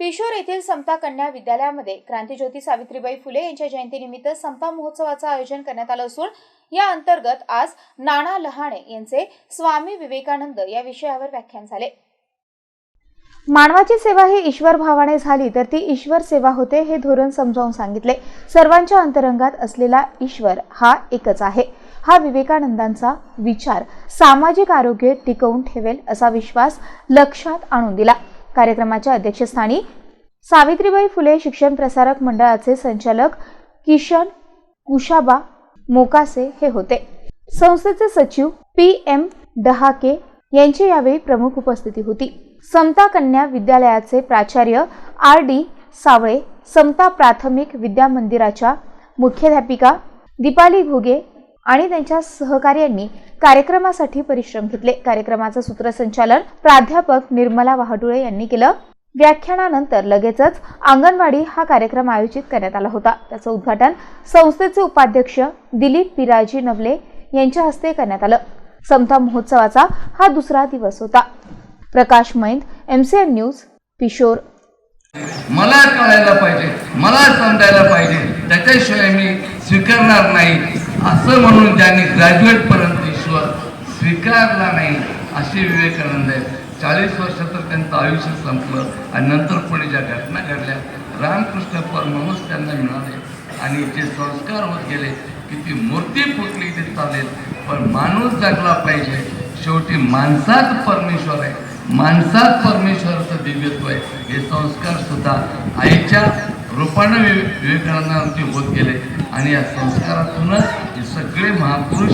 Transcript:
पिशोर येथील समता कन्या विद्यालयामध्ये क्रांतीज्योती सावित्रीबाई फुले यांच्या जयंतीनिमित्त समता महोत्सवाचं आयोजन करण्यात आलं असून या अंतर्गत आज नाना लहाणे यांचे स्वामी विवेकानंद या विषयावर व्याख्यान झाले. मानवाची सेवा ही ईश्वर भावाने झाली तर ती ईश्वर सेवा होते हे धोरण समजावून सांगितले. सर्वांच्या अंतरंगात असलेला ईश्वर हा एकच आहे. हा विवेकानंदांचा विचार सामाजिक आरोग्य टिकवून ठेवेल असा विश्वास लक्षात आणून दिला. कार्यक्रमाच्या अध्यक्षस्थानी सावित्रीबाई फुले शिक्षण प्रसारक मंडळाचे संचालक किशन कुशाबा मोकासे हे होते. संस्थेचे सचिव पी एम डहाके यांची यावेळी प्रमुख उपस्थिती होती. समता कन्या विद्यालयाचे प्राचार्य आर डी सावळे समता प्राथमिक विद्या मंदिराच्या मुख्याध्यापिका दीपाली घुगे आणि त्यांच्या सहकार्यांनी कार्यक्रमासाठी परिश्रम घेतले. कार्यक्रमाचं सूत्रसंचालन प्राध्यापक निर्मला वाहटुळे यांनी केलं. व्याख्यानानंतर लगेचच अंगणवाडी हा कार्यक्रम आयोजित करण्यात आला होता. त्याचं उद्घाटन संस्थेचे उपाध्यक्ष दिलीप पिराजी नवले यांच्या हस्ते करण्यात आलं. समता महोत्सवाचा हा दुसरा दिवस होता. Prakash Maind MCN news Pishor. मला कळायला पाहिजे. मला समजायला पाहिजे. त्याच्याशिवाय मी स्वीकारणार नाही. असं म्हणून ज्यांनी ग्रॅज्युएटपर्यंत ईश्वर स्वीकारला नाही असे विवेकानंद आहेत. चाळीस वर्ष तर त्यांचं आयुष्य संपलं आणि नंतर पुढे ज्या घटना घडल्या रामकृष्ण परमहंस त्यांना मिळाले. आणि जे संस्कार होत गेले की ती मूर्ती फुटली ते चालेल. पण माणूस जगला पाहिजे. शेवटी माणसात परमेश्वर आहे. माणसात परमेश्वराचं दिव्यत्व आहे. हे संस्कार सुद्धा आईच्या रूपानं वि विवेकानंदावरती होत गेले आणि या संस्कारातूनच हे सगळे महापुरुष